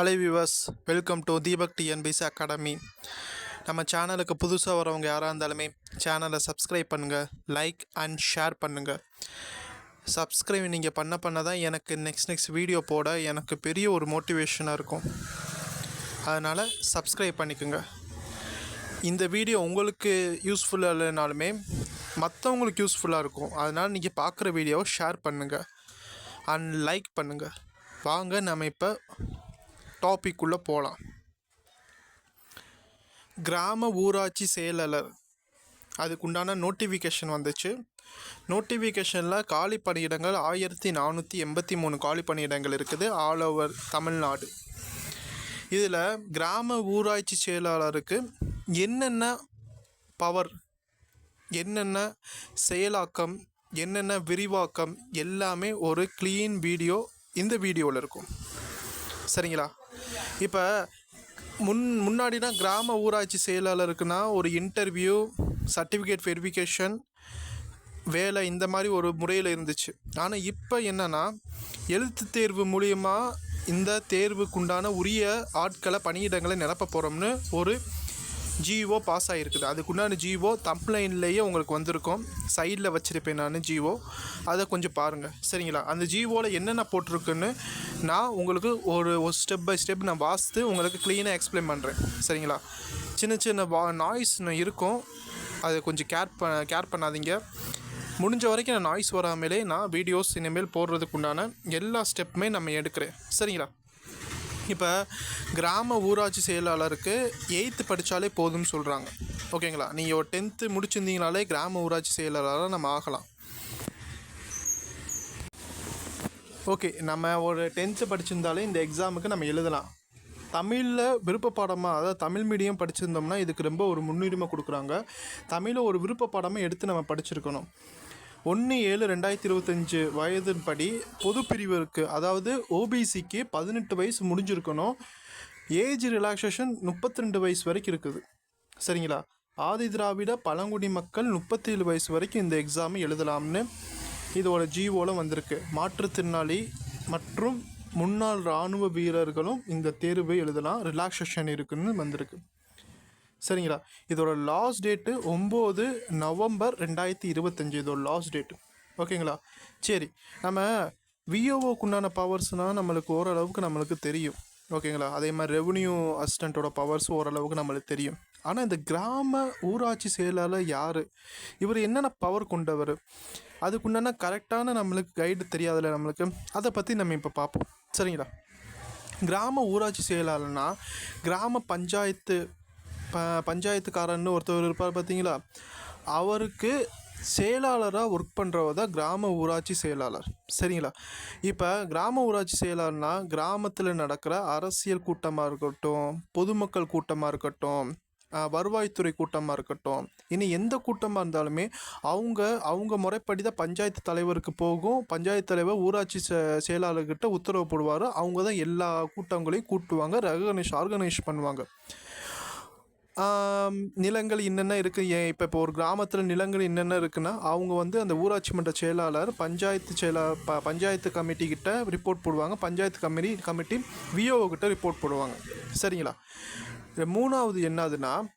Hello viewers welcome to Deepak TNPSC academy நம்ம சேனலுக்கு புதுசாக வரவங்க யாராக இருந்தாலுமே சேனலை சப்ஸ்கிரைப் பண்ணுங்கள் லைக் அண்ட் ஷேர் பண்ணுங்கள் சப்ஸ்கிரைப் நீங்கள் பண்ண பண்ண தான் எனக்கு நெக்ஸ்ட் நெக்ஸ்ட் வீடியோ போட எனக்கு பெரிய ஒரு மோட்டிவேஷனாக இருக்கும். அதனால் சப்ஸ்கிரைப் பண்ணிக்கோங்க. இந்த வீடியோ உங்களுக்கு யூஸ்ஃபுல்லாக இல்லைனாலுமே மற்றவங்களுக்கு யூஸ்ஃபுல்லாக இருக்கும். அதனால் நீங்கள் பார்க்குற வீடியோவை ஷேர் பண்ணுங்கள் அண்ட் லைக் பண்ணுங்கள் வாங்க நம்ம இப்போ டாபிக்குள்ளே போகலாம் கிராம ஊராட்சி செயலாளர். அதுக்குண்டான நோட்டிஃபிகேஷன் வந்துச்சு. நோட்டிஃபிகேஷனில் காலி பணியிடங்கள் ஆயிரத்தி நானூற்றி எண்பத்தி மூணு காலி பணியிடங்கள் இருக்குது ஆல் ஓவர் தமிழ்நாடு. இதில் கிராம ஊராட்சி செயலாளருக்கு என்னென்ன பவர் என்னென்ன செயலாக்கம் என்னென்ன விரிவாக்கம் எல்லாமே ஒரு க்ளீன் வீடியோ இந்த வீடியோவில் இருக்கும். சரிங்களா? இப்போ முன் முன்னாடினா கிராம ஊராட்சி செயலாளருக்குன்னா ஒரு இன்டர்வியூ சர்டிஃபிகேட் வெரிஃபிகேஷன் வேலை இந்த மாதிரி ஒரு முறையில் இருந்துச்சு. ஆனால் இப்போ என்னென்னா எழுத்து தேர்வு மூலியமாக இந்த தேர்வுக்குண்டான உரிய ஆட்களை பணியிடங்களை நிரப்ப போகிறோம்னு ஒரு ஜிஓ பாஸ் ஆகிருக்குது அதுக்குண்டான ஜிஓ தம்ப்லைன்லேயே உங்களுக்கு வந்திருக்கும். சைடில் வச்சுருப்பேன் நான் ஜிஓ அதை கொஞ்சம் பாருங்கள் சரிங்களா? அந்த ஜிஓவில் என்னென்ன போட்டிருக்குன்னு நான் உங்களுக்கு ஒரு ஒரு ஸ்டெப் பை ஸ்டெப் நான் வாசித்து உங்களுக்கு க்ளீனாக எக்ஸ்பிளைன் பண்ணுறேன் சரிங்களா? சின்ன சின்ன வா நாய்ஸ் இருக்கும். அதை கொஞ்சம் கேர் ப கேர் பண்ணாதீங்க. முடிஞ்ச வரைக்கும் நான் நாய்ஸ் வராமலே நான் வீடியோஸ் இனிமேல் போடுறதுக்கு உண்டான எல்லா ஸ்டெப்புமே நம்ம எடுக்கிறேன். சரிங்களா? இப்போ கிராம ஊராட்சி செயலாளருக்கு எயித்து படித்தாலே போதும்னு சொல்கிறாங்க ஓகேங்களா? நீங்கள் ஒரு டென்த்து முடிச்சிருந்தீங்கனாலே கிராம ஊராட்சி செயலாளராக நம்ம ஆகலாம். ஓகே நம்ம ஒரு டென்த்து படிச்சிருந்தாலே இந்த எக்ஸாமுக்கு நம்ம எழுதலாம். தமிழில் விருப்ப பாடமாக அதாவது தமிழ் மீடியம் படிச்சிருந்தோம்னா இதுக்கு ரொம்ப ஒரு முன்னுரிமை கொடுக்குறாங்க. தமிழை ஒரு விருப்ப பாடமாக எடுத்து நம்ம படிச்சிருக்கணும். ஒன்று ஏழு ரெண்டாயிரத்தி இருபத்தஞ்சு வயதின்படி பொது பிரிவிற்கு அதாவது ஓபிசிக்கு பதினெட்டு வயசு முடிஞ்சிருக்கணும். ஏஜ் ரிலாக்ஸேஷன் முப்பத்தி ரெண்டு வயசு வரைக்கும் இருக்குது. சரிங்களா? ஆதி திராவிட பழங்குடி மக்கள் முப்பத்தேழு வயசு வரைக்கும் இந்த எக்ஸாமை எழுதலாம்னு இதோட ஜிஓவில் வந்திருக்கு. மாற்றுத்திறனாளி மற்றும் முன்னாள் இராணுவ வீரர்களும் இந்த தேர்வை எழுதலாம். ரிலாக்ஸேஷன் இருக்குதுன்னு வந்திருக்கு. சரிங்களா? இதோட லாஸ்ட் டேட்டு ஒம்பது நவம்பர் ரெண்டாயிரத்தி இருபத்தஞ்சி. இதோட லாஸ்ட் டேட்டு ஓகேங்களா? சரி நம்ம விஓஓக்குண்டான பவர்ஸ்னால் நம்மளுக்கு ஓரளவுக்கு நம்மளுக்கு தெரியும். ஓகேங்களா? அதே மாதிரி ரெவன்யூ அசிஸ்டண்ட்டோட பவர்ஸ் ஓரளவுக்கு நம்மளுக்கு தெரியும். ஆனால் இந்த கிராம ஊராட்சி செயலாளர் யார்? இவர் என்னென்ன பவர் கொண்டவர்? அதுக்குண்டான கரெக்டான நம்மளுக்கு கைடு தெரியாதுல்ல நம்மளுக்கு. அதை பற்றி நம்ம இப்போ பார்ப்போம். சரிங்களா? கிராம ஊராட்சி செயலாளர்னா கிராம பஞ்சாயத்து ப பஞ்சாயத்துக்காரன்னு ஒருத்தர் இருப்பார் பார்த்தீங்களா அவருக்கு செயலாளராக ஒர்க் பண்ணுறவர் தான் கிராம ஊராட்சி செயலாளர். சரிங்களா? இப்போ கிராம ஊராட்சி செயலாளர்னா கிராமத்தில் நடக்கிற அரசியல் கூட்டமாக இருக்கட்டும் பொதுமக்கள் கூட்டமாக இருக்கட்டும் வருவாய்த்துறை கூட்டமாக இருக்கட்டும் இனி எந்த கூட்டமாக இருந்தாலுமே அவங்க அவங்க முறைப்படி தான் பஞ்சாயத்து தலைவருக்கு போகும். பஞ்சாயத்து தலைவர் ஊராட்சி செ செயலாளர்கிட்ட உத்தரவு போடுவார். அவங்க தான் எல்லா கூட்டங்களையும் கூட்டுவாங்க ரெகனைஸ் ஆர்கனைஸ் பண்ணுவாங்க. நிலங்கள் என்னென்ன இருக்குது ஏன் இப்போ இப்போ ஒரு கிராமத்தில் நிலங்கள் என்னென்ன இருக்குன்னா அவங்க வந்து அந்த ஊராட்சி மன்ற செயலாளர் பஞ்சாயத்து செயலா ப பஞ்சாயத்து கமிட்டிக்கிட்ட ரிப்போர்ட் போடுவாங்க. பஞ்சாயத்து கமிட்டி கமிட்டி விஓஓ ரிப்போர்ட் போடுவாங்க. சரிங்களா? மூணாவது என்னதுன்னா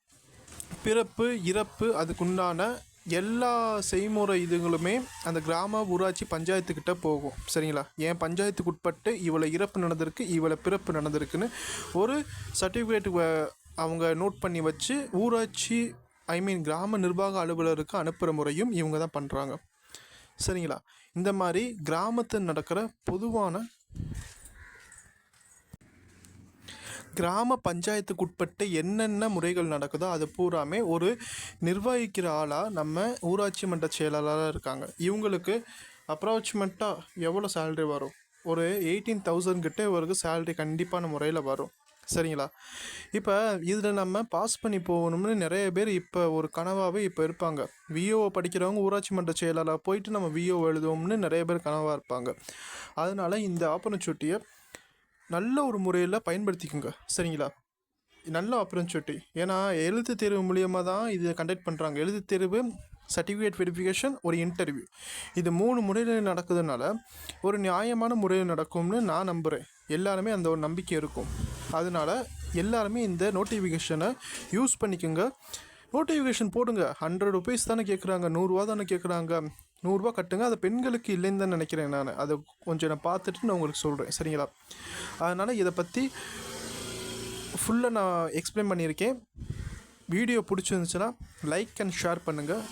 பிறப்பு இறப்பு அதுக்குண்டான எல்லா செய்முறை இதுகளுமே அந்த கிராம ஊராட்சி பஞ்சாயத்துக்கிட்ட போகும். சரிங்களா? என் பஞ்சாயத்துக்கு உட்பட்டு இவ்வளோ இறப்பு நடந்திருக்கு இவ்வளோ பிறப்பு நடந்திருக்குன்னு ஒரு சர்டிஃபிகேட் அவங்க நோட் பண்ணி வச்சு ஊராட்சி ஐ மீன் கிராம நிர்வாக அலுவலருக்கு அனுப்புகிற முறையும் இவங்க தான் பண்ணுறாங்க சரிங்களா? இந்த மாதிரி கிராமத்தில் நடக்கிற பொதுவான கிராம பஞ்சாயத்துக்குட்பட்டு என்னென்ன முறைகள் நடக்குதோ அது பூராமே ஒரு நிர்வகிக்கிற ஆளாக நம்ம ஊராட்சி மன்ற செயலாளராக இருக்காங்க. இவங்களுக்கு அப்ராக்சிமேட்டாக எவ்வளோ சேல்ரி வரும்? ஒரு எயிட்டீன் தௌசண்ட் கிட்டே இவருக்கு சேல்ரி கண்டிப்பான முறையில் வரும். சரிங்களா? இப்போ இதில் நம்ம பாஸ் பண்ணி போகணும்னு நிறைய பேர் இப்போ ஒரு கனவாகவே இப்போ இருப்பாங்க. விஓ படிக்கிறவங்க ஊராட்சி மன்ற செயலாளர் போயிட்டு நம்ம விஓ எழுதுவோம்னு நிறைய பேர் கனவாக இருப்பாங்க. அதனால இந்த ஆப்பர்ச்சுனிட்டியை நல்ல ஒரு முறையில் பயன்படுத்திக்கோங்க. சரிங்களா? நல்ல ஆப்பர்ச்சுனிட்டி ஏன்னா எழுத்து தேர்வு மூலியமாக தான் இதை கண்டக்ட் பண்ணுறாங்க எழுத்து தேர்வு சர்டிஃபிகேட் வெரிஃபிகேஷன் ஒரு இன்டர்வியூ இது மூணு முறையில் நடக்குதுனால ஒரு நியாயமான முறையில் நடக்கும்னு நான் நம்புகிறேன் எல்லாருமே அந்த ஒரு நம்பிக்கை இருக்கும். அதனால எல்லாருமே இந்த நோட்டிஃபிகேஷனை யூஸ் பண்ணிக்கோங்க. நோட்டிஃபிகேஷன் போடுங்க. ஹண்ட்ரட் ருபீஸ் தானே கேட்குறாங்க நூறுரூவா தானே கேட்குறாங்க நூறுரூவா கட்டுங்க. அது பெண்களுக்கு இல்லைன்னு தான் நினைக்கிறேன் நான். அதை கொஞ்சம் நான் பார்த்துட்டு நான் உங்களுக்கு சொல்கிறேன் சரிங்களா? அதனால் இதை பற்றி ஃபுல்லாக நான் எக்ஸ்பிளைன் பண்ணியிருக்கேன். வீடியோ பிடிச்சிருந்துச்சுன்னா லைக் அண்ட் ஷேர் பண்ணுங்கள்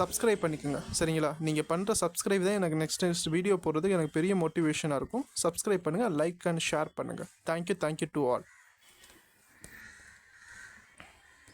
சப்ஸ்கிரைப் பண்ணிக்கோங்க. சரிங்களா? நீங்கள் பண்ணுற சப்ஸ்கிரைப் தான் எனக்கு நெக்ஸ்ட் நெக்ஸ்ட் வீடியோ போடுறதுக்கு எனக்கு பெரிய மோட்டிவேஷனாக இருக்கும். சப்ஸ்கிரைப் பண்ணுங்கள் லைக் அண்ட் ஷேர் பண்ணுங்கள் thank you thank you to all